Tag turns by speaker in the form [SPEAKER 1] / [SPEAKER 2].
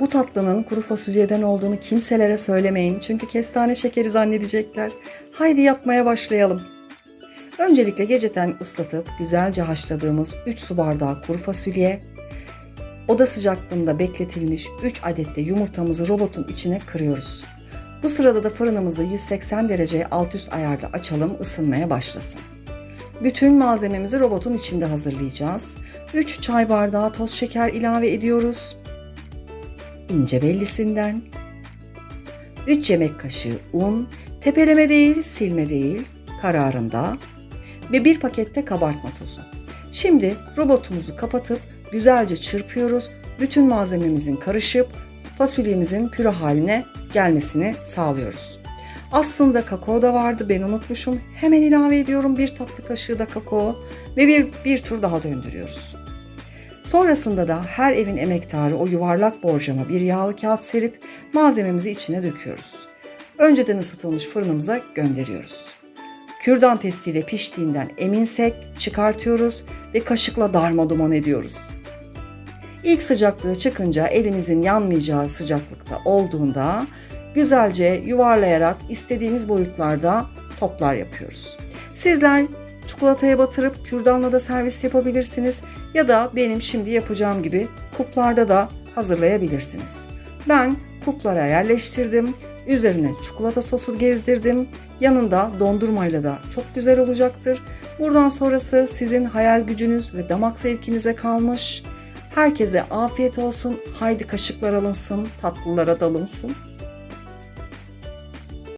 [SPEAKER 1] Bu tatlının kuru fasulyeden olduğunu kimselere söylemeyin çünkü kestane şekeri zannedecekler. Haydi yapmaya başlayalım. Öncelikle geceden ıslatıp güzelce haşladığımız 3 su bardağı kuru fasulye, oda sıcaklığında bekletilmiş 3 adet de yumurtamızı robotun içine kırıyoruz. Bu sırada da fırınımızı 180 derece alt üst ayarda açalım ısınmaya başlasın. Bütün malzememizi robotun içinde hazırlayacağız. 3 çay bardağı toz şeker ilave ediyoruz. İnce bellisinden. 3 yemek kaşığı un, tepeleme değil, silme değil, kararında ve bir pakette kabartma tozu. Şimdi robotumuzu kapatıp güzelce çırpıyoruz. Bütün malzememizin karışıp fasulyemizin püre haline gelmesini sağlıyoruz. Aslında kakao da vardı ben unutmuşum. Hemen ilave ediyorum bir tatlı kaşığı da kakao ve bir, bir tur daha döndürüyoruz. Sonrasında da her evin emektarı o yuvarlak borcama bir yağlı kağıt serip malzememizi içine döküyoruz. Önceden ısıtılmış fırınımıza gönderiyoruz. Kürdan testiyle piştiğinden eminsek çıkartıyoruz ve kaşıkla darma duman ediyoruz. İlk sıcaklığı çıkınca elimizin yanmayacağı sıcaklıkta olduğunda güzelce yuvarlayarak istediğimiz boyutlarda toplar yapıyoruz. Sizler çikolataya batırıp kürdanla da servis yapabilirsiniz ya da benim şimdi yapacağım gibi kuplarda da hazırlayabilirsiniz. Ben kuplara yerleştirdim. Üzerine çikolata sosu gezdirdim. Yanında dondurmayla da çok güzel olacaktır. Buradan sonrası sizin hayal gücünüz ve damak zevkinize kalmış. Herkese afiyet olsun. Haydi kaşıklar alınsın, tatlılara dalınsın.